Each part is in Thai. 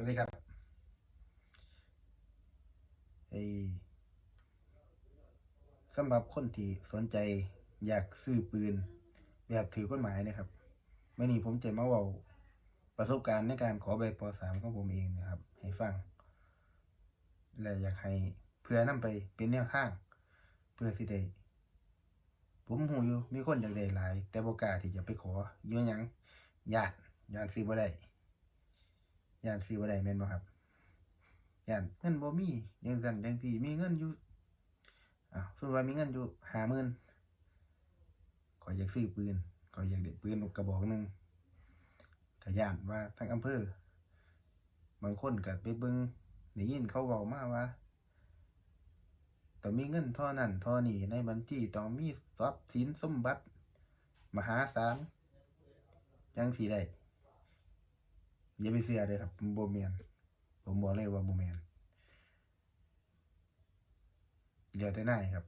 วัสดีครับไอสำหรับคนที่สนใจอยากซื้อปืนแบบถือกฎหมายนะครับไม่นี้ผมจะมาเว่าประสบการณ์ในการขอใบปสามของผมเองนะครับ ให้ฟัง และอยากให้เพื่อนำไปเป็นแนวทาง เพื่อสิได้ผมหูอยู่มีคนอยากได้หลาย แต่บ่กล้าที่จะไปขออยู่หยังญาติญาติซื้อบ่ได้ ย่านซื้อบ่ได้แม่นบ่ครับย่านเงินบ่มีจังซั่นจังซี่มีเงินอยู่อ้าวสมมุติว่ามีเงินอยู่50,000ก็อยากซื้อปืนก็อยากได้ปืนกระบอกหนึ่งก็ย่านว่าทางอำเภอ บางคนก็ไปเบิ่งได้ยินเขาเว้ามาว่าต้องมีเงินท่านั้นท่านี้ในบัญชีต้องมีทรัพย์สินสมบัติ มหาศาลจังสิได้ อย่าไปเสียเลยครับโบเมียนผมบอกเลยว่าโบเมียนเหลือแต่นายครับ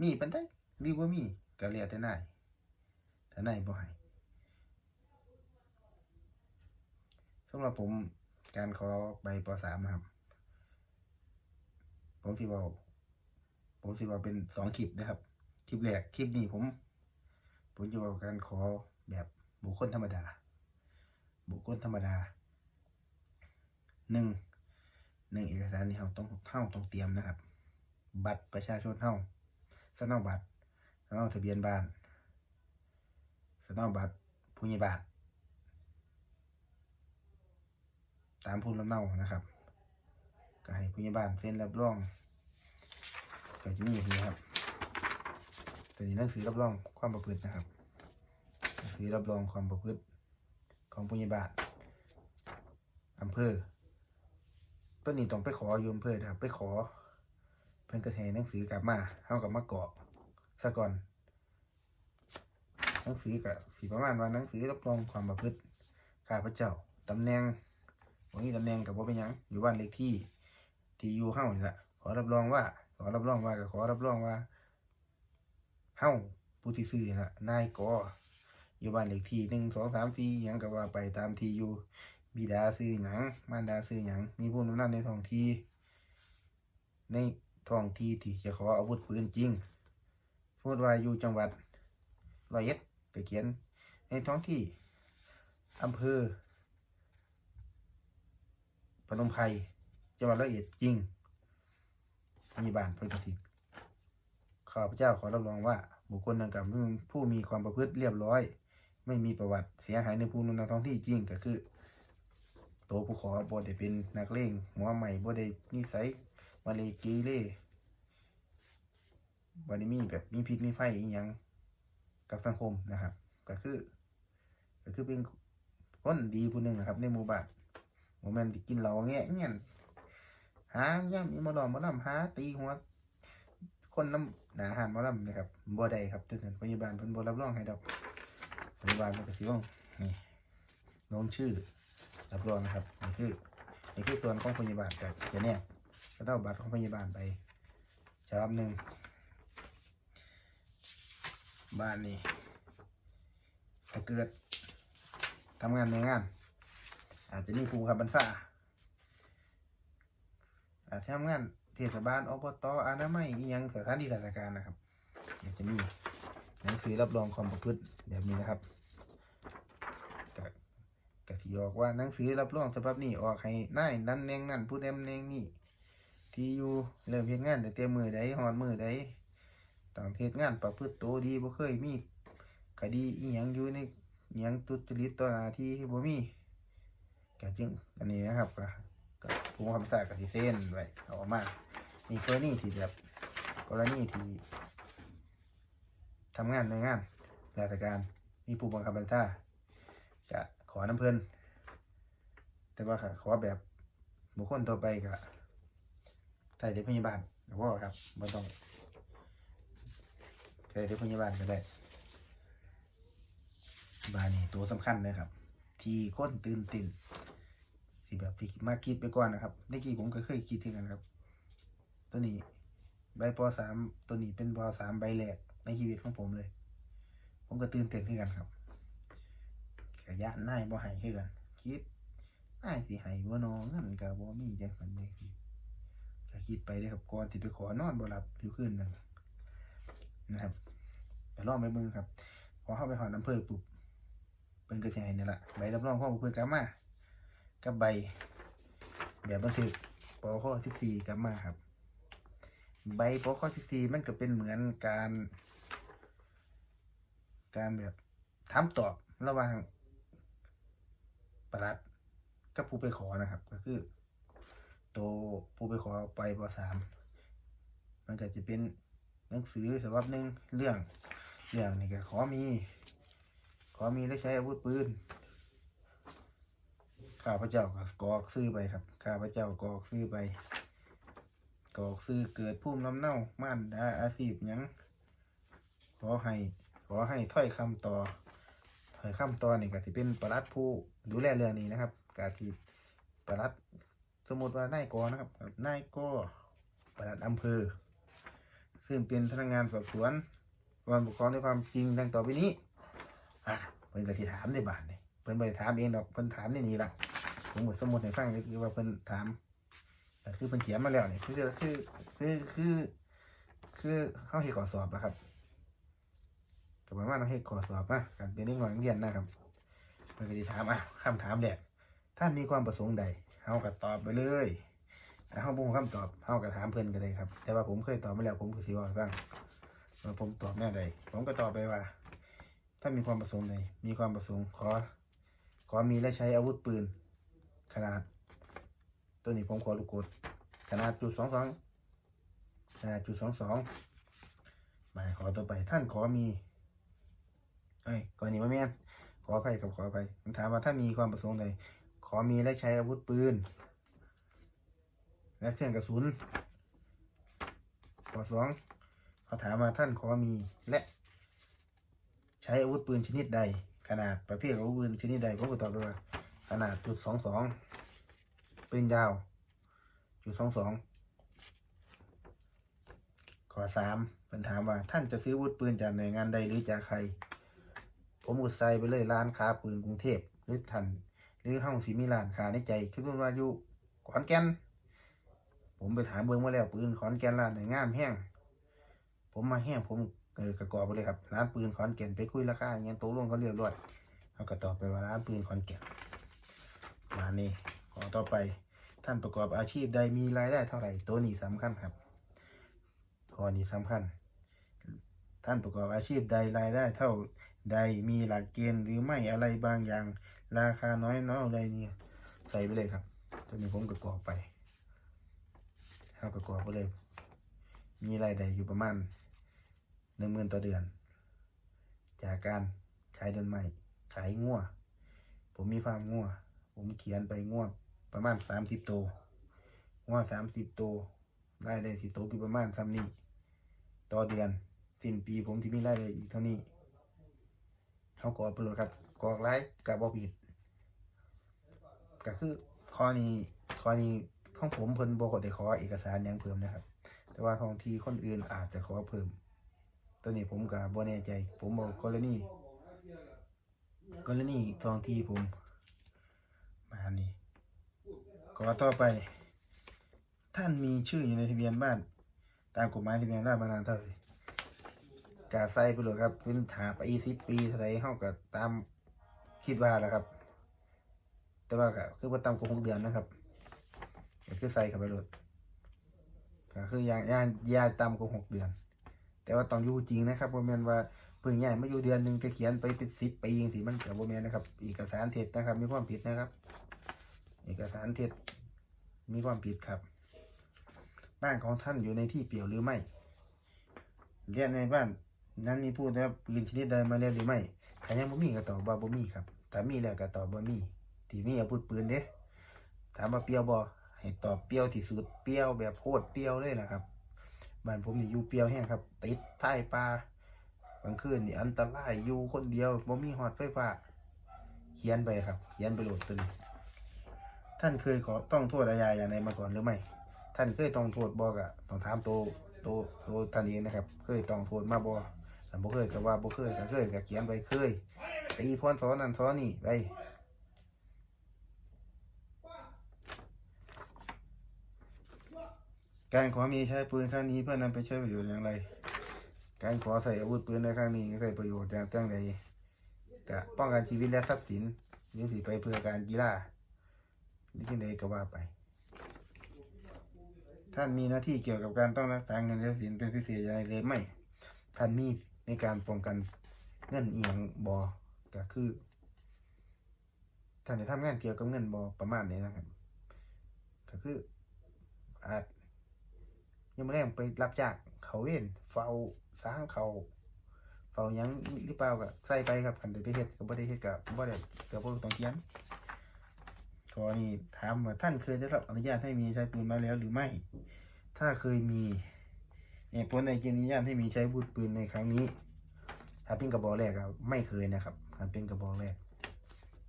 มีปันได้หรือว่ามีก็เหลือแต่นายแต่นายบ่ให้สำหรับผมการขอใบปสามนะครับ ผมสิบอกผมสิบอกเป็นสองคลิปนะครับ คลิปแรกคลิปนี้ผม ผมจะบอกการขอแบบบุคคลธรรมดา บุคคลธรรมดาหนึ่งหนึ่งเอกสารที่เราต้องเท่าต้องเตรียมนะครับ บัตรประชาชนเท่าสนาบัตรสนาทะเบียนบ้านสนาบัตรผู้ใหญ่บ้านตามภูมิลำเนานะครับก็ให้ผู้ใหญ่บ้านเซ็นรับรองก็จะมีอย่างนี้ครับตัวนี้หนังสือรับรองความประพฤตินะครับหนังสือรับรองความประพฤติ ของผู้ใหญ่บ้านอำเภอต้นนี้ต้องไปขออยู่อำเภอนะครับไปขอ เพิ่นก็ให้หนังสือกลับมาเฮากับมาเกาะซะก่อน หนังสือกับสีประมาณว่าหนังสือรับรองความประพฤติข้าพเจ้าตำแหน่งบ่มีตำแหน่งกับบ่เป็นยังอยู่บ้านเลขที่ที่อยู่เฮานี่ล่ะขอรับรองว่า ขอรับรองว่าก็ขอรับรองว่าเฮาผู้ที่ซื้อนี่ล่ะนายกอ อยู่บ้านเลขที่หนึ่งสองสามสี่ยังก็ว่าไปตามที่อยู่บิดาซื้อหยังมารดาซื้อหยังมีผู้นำหน้าในท้องที่ ในท้องที่ที่จะขออาวุธปืนจริง พูดว่าอยู่จังหวัดร้อยเอ็ดก็เขียน ในท้องที่อำเภอพนมไพรจังหวัดร้อยเอ็ดจริง มีบานพิ่นกสิข้าพเจ้าขอรับรองว่า บุคคลดังกล่าวเป็นผู้มีความประพฤติเรียบร้อย ไม่มีประวัติเสียหายในภูมิลำเนาท้องที่จริงก็คือ ตัวผู้ขอบ่ได้เป็นนักเลงหัวใหม่บ่ได้นิสัยมาเลยเกเรบ่ได้มีแบบมีพิษมีไฟอีหยังกับสังคมนะครับ ก็คือ ก็คือเป็นคนดีผู้หนึ่งนะครับ ในหมู่บ้านโมเมนต์ที่กินเหล้าแงะเงี้ยหาย่ำอีมาหลอมมาลำหาตีหัวคนน้ำหนาหารหมาลำนะครับบ่ได้ครับถึงพยาบาลเพิ่นบ่รับรองให้ดอก พยาบาลมันก็สิว่านี่ลงชื่อรับรองนะครับนี่คือนี่คือส่วนของพยาบาลกับจะแนบก็ต้องบัตรของพยาบาลไปฉบับหนึ่งบ้านนี้ถ้าเกิดทำงานในงาน อาจจะมีภูมิคับบัญชาอาจจะทำงานเทศบาลอบตอนามัยอิหยังสถานที่ราชการนะครับอาจจะมีหนังสือรับรองความประพฤติแบบนี้นะครับ กสิออกว่าหนังสือรับรองฉบับนี้ออกให้นายนั้นแนงนั่นผู้ใดแนงนี่ที่อยู่เริ่มเฮ็ดงานแต่เต็มมือใดหอนมือใดต้องเฮ็ดงานประพฤติตัวดีบ่เคยมีคดีอีหยังอยู่ในอิหยังทุจริตต่อหน้าที่บ่มีก็จึงอันนี้นะครับก็ก็ผู้บังคับบัญชาก็สิเซ็นไว้ออกมานี่กรณีที่แบบกรณีที่ทำงานในงานราชการมีผู้บังคับบัญชาจะขอน้ำเพิ่น แต่ว่าค่ะขอแบบบุคคลตัวไปก็ใส่เด็กพยาบาลก็พอครับไม่ต้องใส่เด็กพยาบาลก็ได้บานนี่ตัวสำคัญเลยครับ ที่คนตื่นติ่นสิแบบที่มาคิดไปก่อนนะครับในกี้ผมก็เคยคิดถึงกันครับ ตัวนี้ใบปสามตัวนี้เป็นปสามใบแรกในชีวิตของผมเลย ผมก็ตื่นเต้นขึ้นกันครับกะยานนายบ่ให้คือกันคิด อ้ายสิให้บ่นอเงินก็บ่มีจังซั่นเด้ก็คิดไปเด้ครับก่อนสิไปขอนอนบ่หลับอยู่คืนหนึงนะครับไปลองไปเบิ่งครับพอเข้าไปหอดอำเภอปุ๊บเพิ่นก็สิให้นี่ล่ะใบรับรองความประพฤติกลับมากับใบแบบบันทึกปอข้อ14กลับมาครับ ใบปอข้อ14มันก็เป็นเหมือนการ การแบบถามตอบระหว่างประหลัด กับผู้ไปขอนะครับ ก็คือ ตัวผู้ไปขอไปปสามมันก็จะเป็นหนังสือฉบับหนึ่งเรื่องเรื่องนี่ก็ขอมี ขอมีและใช้อาวุธปืนข้าพเจ้าก็กรอกซื้อไปครับข้าพเจ้ากรอกซื้อไปกรอกซื้อเกิดภูมิลำเนาม่านดาอาชีพยังขอให้ขอให้ถ้อยคำต่อถ้อยคำต่อนี่ก็สิเป็นประลัดผู้ดูแลเรื่องนี้นะครับ กาที่ประลัดสมมติว่านายกนะครับนายกประลัดอำเภอ ซึ่งเป็นพนักงานสอบสวนวันปกครองด้วยความจริงดังต่อไปนี้อะเพิ่นก็สิถามในบ้านนี่เพิ่นบ่ได้ถามเองดอกเพิ่นถามในนี้ล่ะผมหมดสมุดให้ฟังก็คือว่าเพิ่นถามก็คือเพิ่นเขียนมาแล้วนี่คือคือคือคือคือเฮาเฮ็ดข้อสอบแล้วครับก็ประมาณว่าเฮ็ดข้อสอบนะการเป็นเด็กน้อยนักเรียนนะครับเพิ่นก็สิถามอะคำถามแรก ท่านมีความประสงค์ใดเฮาก็ตอบไปเลยถ้าเฮาบ่รู้คำตอบเฮาก็ถามเพิ่นก็ได้ครับ แต่ว่าผมเคยตอบมาแล้วผมก็สิว้าให้ฟังว่าผมตอบแนวใด ผมก็ตอบไปว่า ถ้ามีความประสงค์ใดมีความประสงค์ขอ ขอมีและใช้อาวุธปืน ขนาด ตัวนี้ผมขอลูกกดขนาดจุดสองสองขนาดจุดสองสองหมายขอตัวไป ท่านขอมีเอ้ยก่อนนี้มาแม่นขออภัยกับขออภัยผมถามว่าท่านมีความประสงค์ใด ขอมีและใช้อาวุธปืน และเครื่องกระสุน ข้อสองเขาถามว่าท่านขอมีและใช้อาวุธปืนชนิดใด ขนาดประเภทอาวุธปืนชนิดใดผมก็ตอบไปว่า ขนาดจุดสองสองปืนยาวจุดสองสองข้อสามเป็นถามว่าท่านจะซื้ออาวุธปืนจากหน่วยงานใดหรือจากใคร ผมอุดใส่ไปเลยร้านค้าปืนกรุงเทพหรือท่าน หรือห้องสีมีร้านค้าในใจคิดว่าอยู่ขอนแก่นผมไปถามเบิ้งมาแล้วปืนขอนแก่นร้านไหนงามแห้งผมมาแห้งผมเออกระกอบไปเลยครับร้านปืนขอนแก่นไปคุยราคาอย่างเงี้ยตกลงเขาเรียบร้อยเขาก็ตอบไปว่าร้านปืนขอนแก่นมานี่ขอต่อไปท่านประกอบอาชีพใดมีรายได้เท่าไหร่ตัวนี้สำคัญครับข้อนี้สำคัญ ท่านประกอบอาชีพใดรายได้เท่าใดมีหลักเกณฑ์หรือไม่อะไรบางอย่าง ราคาน้อยน้อยอะไรเนี่ย ใส่ไปเลยครับ ตัวนี้ผมประกอบไปเอาประกอไปเลย มีรายได้อยู่ประมาณหนึ่งหมื่นต่อเดือน จากการขายเดือนใหม่ ขายงัวผมมีฟาร์มงัวผมเขียนไปง่วประมาณสามสิบตัวง่วสามสิบตัวรายได้สิโตคือประมาณซ้ำนี้ ต่อเดือน สิ้นปีผมที่มีรายได้อีกเท่านี้เขากรอกไปเลยครับ กรอกไลฟ์กับบอผิดก็คือข้อนี้ข้อนี้ของผมเพิ่นบอกได้ขอเอกสารยังเพิ่มนะครับ แต่ว่าท้องที่คนอื่นอาจจะขอเพิ่มตัวนี้ผมกับบแน่ใจ ผมบอกกรณีกรณีท้องที่ผมมานี่ขอต่อไป ท่านมีชื่ออยู่ในทะเบียนบ้าน ตามกฎหมายทะเบียนบ้านมานานเท่าไหร่กาใส่ไปเลยครับพื้นถานไปสิบปีเท่าไหร่เท่ากับตาม คิดว่าแหละครับ แต่ว่าก็คือว่าตามกฎหกเดือนนะครับก็คือใส่เข้าไปเลยก็คือยางยางยาตามกฎหกเดือน แต่ว่าต้องอยู่จริงนะครับบ่แมนว่าเพิ่งย้ายมาอยู่เดือนหนึ่งจะเขียนไปเป็นสิบปีจังซี่มันก็บ่แมนนะครับเอกสารเท็จนะครับ มีความผิดนะครับ เอกสารเท็จมีความผิดครับ บ้านของท่านอยู่ในที่เปลี่ยวหรือไม่เรียนในบ้านนั้นมีพูดว่าปืนชนิดใดมาเรียนหรือไม่ถ้ายังบ่มีก็ตอบว่าบ่มีครับ ถ้ามีแล้วก็ตอบบ่ามีที่มีอาวุธปืนเด้ถามว่าเปรี้ยวบ่ให้ตอบเปรี้ยวที่สุดเปรี้ยวแบบโคตรเปรี้ยวเลยนะครับบ้านผมนี่อยู่เปรี้ยวแห้งครับติดใต้ป่ากลางคืนนี่อันตรายอยู่คนเดียวบ่มีหอดไฟฟ้าเขียนไปครับ เขียนไปโหลดตัวนี้ท่านเคยขอต้องโทษอาญาอย่างไรมาก่อนหรือไม่ ท่านเคยต้องโทษบอกอะต้องถามโตโตโตท่านเองนะครับ เคยต้องโทษมาบอถ้าบ่เคยก็ว่าบ่เคยก็เคยก็เขียนไปเคย ตีพอรสอนนั่นสอนนี่ไปการขอมีใช้ปืนข้างนี้เพื่อนำไปใช้ประโยชน์อย่างไร การขอใส่อาวุธปืนในข้างนี้ใส่ประโยชน์อย่างตั้งใดกะป้องกันชีวิตและทรัพย์สินยิงสีไปเพื่อการกีฬาดิฉันเลยก็ว่าไป ท่านมีหน้าที่เกี่ยวกับการต้องรักษาเงินและสินเป็นพิเศษอย่างไรเลยไม่ ท่านมีในการป้องกันเงินเอียงบ่อ ก็คือท่านจะทำงานเกี่ยวกับเงินบอประมาณนี้นะครับ ก็คืออาจยังไม่ได้ไปรับจากเขาเว้นเฝ้าสร้างเขาเฝ้ายังหรือเปล่าก็ใส่ไปครับคันได้ไปเฮ็ดก็บ่ได้เฮ็ดก็บ่ได้ก็บ่ต้องเขียนกรณีถามว่าท่านเคยได้รับอนุญาตให้มีใช้ปืนมาแล้วหรือไม่ ถ้าเคยมีเหตุผลในการอนุญาตให้มีใช้วุธปืนในครั้งนี้ ถ้าเป็นกระบอกแรกก็ไม่เคยนะครับ ถ้าเป็นกระบอกแรก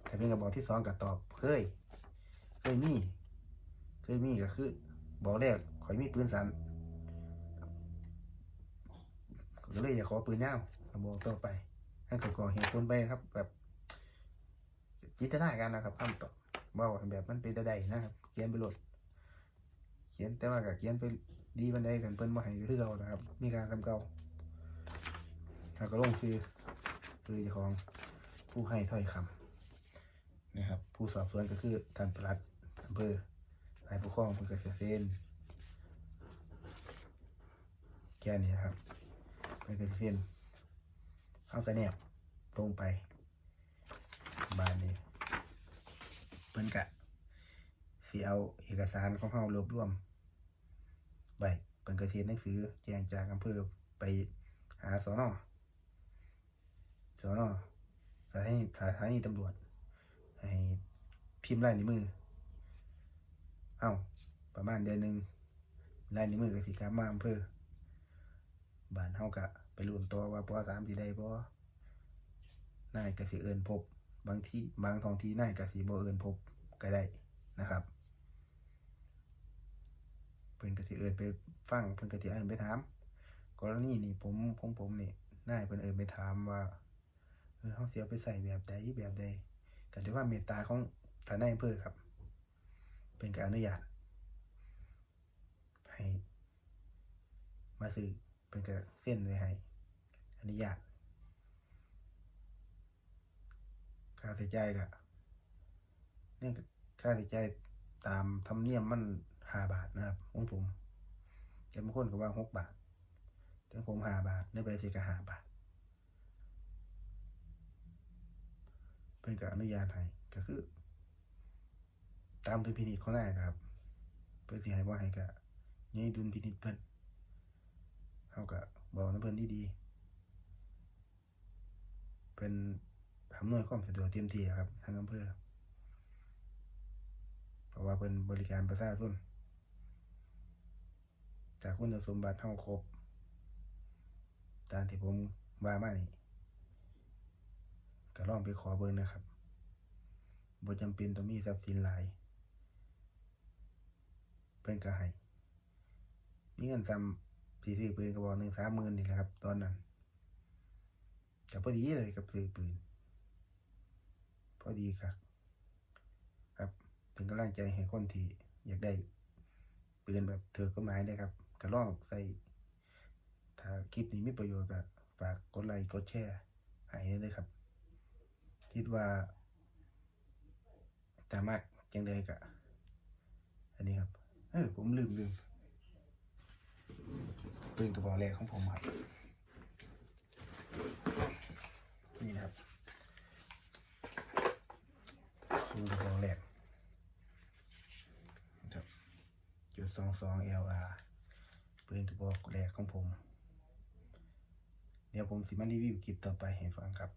ถ้าเป็นกระบอกที่สองก็ตอบเคยเคยมีเคยมีก็คือ บอกแรกข่อยมีปืนสันก็เลยอยากขอปืนยาวก็บอกต่อไปนั่นก็ก่อเหตุผลไปครับ แบบจินตนาการนะครับคำตอบว่าแบบมันเป็นต่ใดนะครับ เขียนไปโหลดเขียนแต่ว่าก็เขียนไปดีบันไดกันเพิ่นบ่ให้คือเรานะครับ มีการทำเก่าแล้วก็ลงซื้อคือเจ้าของ ผู้ให้ถ้อยคำนะครับ ผู้สอบสวนก็คือท่านปลัดอำเภอฝ่ายปกครองอำเภอเกษตรเซนแค่นี้นครับเป็นเกษตรเซนเอากระแนบตรงไปบานนี้เพิ่นกะสิเอาเอกสารของเฮารวบรวมไว้เพิ่นก็สิเฮ็ดหนังสือแจ้งจากอำเภอไปหาสอนอสอนอ สถานีสถานีตำรวจ ให้พิมพ์ลายนิ้วมือ เอ้า ประมาณเดือนหนึ่งลายนิ้วมือก็สิกลับมาอำเภอบ้านเฮากะไปรุ่นตัวว่าปสามสิได้บ่นายกสิเอิ้นพบ บางที่บางท้องที่นายก็สิบเอิ้นพบก็ได้นะครับเพิ่นกสิเอิ้นไปฟังเพิ่นกสิเอิ้นไปถามกรณีนี่ผมผมผมนี่นายเพิ่นเอิ้นไปถามว่า เออเฮาสิเอาไปใส่แบบใดแบบใดก็ด้วยควาเมตตาของท่านนายอำเภอครับ เป็นการอนุญาตให้มาซื้อเป็นการเส้นไว้ให้อนุญาตค่าใช้จ่ายก็เนี่ยค่าใช้จ่ายตามธรรมเนียมมันห้าบาทนะครับของผมแต่บางคนก็ว่าหกบาทแต่ผมห้าบาทในใบเสกก็ห้าบาท เป็นการอนุญาตให้ก็คือ ตามดุลพินิจเขายนะครับ เพื่อสิให้บ่ให้กะยังดุลพินิจเพิ่นเฮาก็บอกนำเพิ่นดีๆเป็นอำนวยความสะดวกเต็มที่ครับทางอำเภอเพราะว่าเพิ่นบริการประชาชนจากคุณสมบัติเฮาครบตามที่ผมว่ามานี่ ก็ลองไปขอเบิ่งนะครับบ่จำเป็นต้องมีทรัพย์สินหลายเพิ่นก็ให้มีเงินซ้ำสิซื้อปืนกระบอกหนึ่งสามหมื่นนี่แหละครับ ตอนนั้น แต่พอดีเลยกับซื้อปืน พอดีครับ ครับเป็นกำลังใจให้คนที่อยากได้ปืนแบบเถือกฎหมายเลยครับก็ลองใส่ ถ้าคลิปนี้มีประโยชน์ก็ฝากกดไลค์กดแชร์ให้ด้วยครับ คิดว่าสามารถจังเลยกะอันนี้ครับ เออผมลืมลืมปืนกระบอกแรกของผมครับ นี่นะครับปืนกระบอกแรกนะครับจุดสองสอง LR ปืนกระบอกแรกของผม เดี๋ยวผมสิมารีวิวคลิปต่อไปให้ฟังครับ